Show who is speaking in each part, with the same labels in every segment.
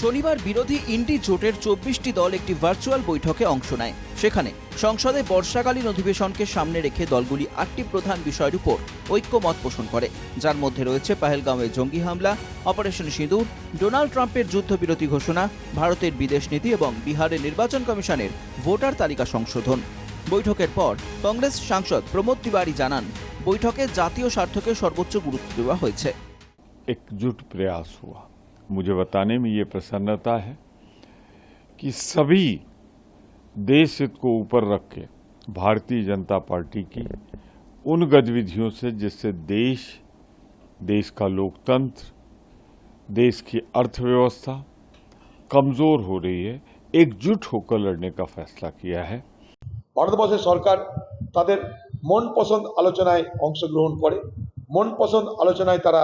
Speaker 1: শনিবার বিরোধী ইন্ডি জোটের চব্বিশটি দল একটি ভার্চুয়াল বৈঠকে অংশ নেয়। সেখানে সংসদে বর্ষাকালীন অধিবেশনকে সামনে রেখে দলগুলি আটটি প্রধান বিষয়ের উপর ঐক্যমত পোষণ করে। যার মধ্যে রয়েছে পাহেলগাঁওয়ে জঙ্গি হামলা, অপারেশন সিঁদুর, ডোনাল্ড ট্রাম্পের যুদ্ধবিরতি ঘোষণা, ভারতের বিদেশ নীতি এবং বিহারের নির্বাচন কমিশনের ভোটার তালিকা সংশোধন। বৈঠকের পর কংগ্রেস সাংসদ প্রমোদ তিওয়ারি জানান, বৈঠকে জাতীয় স্বার্থকে সর্বোচ্চ গুরুত্ব দেওয়া হয়েছে।
Speaker 2: একজুট প্রয়াস হওয়া। मुझे बताने में ये प्रसन्नता है कि सभी देश हित को ऊपर रख के भारतीय जनता पार्टी की उन गतिविधियों से जिससे देश देश का लोकतंत्र देश की अर्थव्यवस्था कमजोर हो रही है एकजुट होकर लड़ने का फैसला किया है
Speaker 3: ভারতবর্ষের সরকার তাদের মন পছন্দ আলোচনায় অংশগ্রহণ করে মন পছন্দ আলোচনায় তারা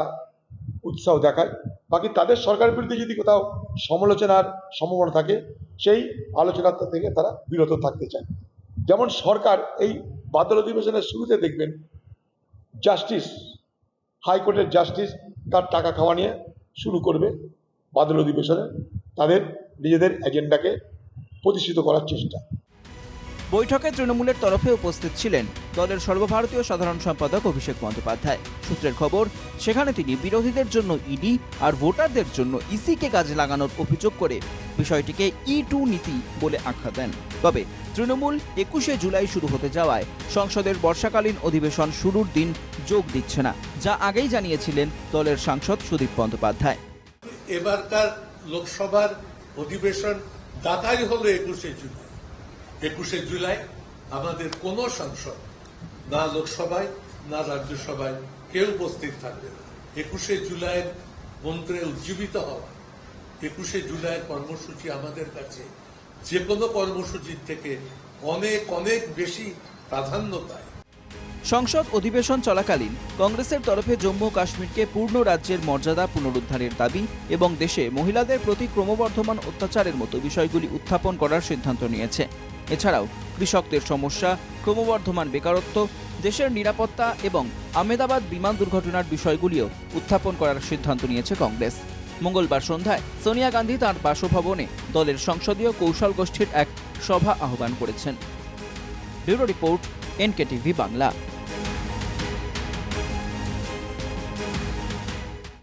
Speaker 3: উৎসাহ দেখায় বাকি তাদের সরকারের বিরুদ্ধে যদি কোথাও সমালোচনার সম্ভাবনা থাকে, সেই আলোচনা থেকে তারা বিরত থাকতে চায়। যেমন সরকার এই বাদল অধিবেশনের শুরুতে দেখবেন, জাস্টিস, হাইকোর্টের জাস্টিস তার টাকা খাওয়া নিয়ে শুরু করবে বাদল অধিবেশনে। তাদের নিজেদের এজেন্ডাকে প্রতিষ্ঠিত করার চেষ্টা।
Speaker 1: বৈঠকে তৃণমূলের তরফে উপস্থিত ছিলেন দলের সর্বভারতীয় সাধারণ সম্পাদক অভিষেক বন্দ্যোপাধ্যায়। সূত্রের খবর, সেখানে তিনি বিরোধীদের জন্য ইডি আর ভোটারদের জন্য ইসিকে কাজে লাগানোর অভিযোগ করে বিষয়টিকে ই টু নীতি বলে আখ্যা দেন। তবে তৃণমূল একুশে জুলাই শুরু হতে যাওয়ায় সংসদের বর্ষাকালীন অধিবেশন শুরুর দিন যোগ দিচ্ছে না, যা আগেই জানিয়েছিলেন দলের সাংসদ সুদীপ বন্দ্যোপাধ্যায়।
Speaker 4: এবারকার লোকসভার অধিবেশন ডাকাই হলো একুশে জুলাই। একুশে জুলাই আমাদের কোন সাংসদ, না লোকসভায়, না রাজ্যসভায় কেউ উপস্থিত থাকবে না। একুশে জুলাইয়ের মন্ত্রে উজ্জীবিত হওয়া, একুশে জুলাইয়ের কর্মসূচি আমাদের কাছে যে কোনো কর্মসূচির থেকে অনেক অনেক বেশি প্রাধান্য পায়।
Speaker 1: সংসদ অধিবেশন চলাকালীন কংগ্রেসের তরফে জম্মু কাশ্মীরকে পূর্ণ রাজ্যের মর্যাদা পুনরুদ্ধারের দাবি এবং দেশে মহিলাদের প্রতি ক্রমবর্ধমান অত্যাচারের মতো বিষয়গুলি উত্থাপন করার সিদ্ধান্ত নিয়েছে। এছাড়াও কৃষকদের সমস্যা, ক্রমবর্ধমান বেকারত্ব, দেশের নিরাপত্তা এবং আহমেদাবাদ বিমান দুর্ঘটনার বিষয়গুলিও উত্থাপন করার সিদ্ধান্ত নিয়েছে কংগ্রেস। মঙ্গলবার সন্ধ্যায় সোনিয়া গান্ধী তাঁর বাসভবনে দলের সংসদীয় কৌশল গোষ্ঠীর এক সভা আহ্বান করেছেন। Bureau report, NKTV Bangla.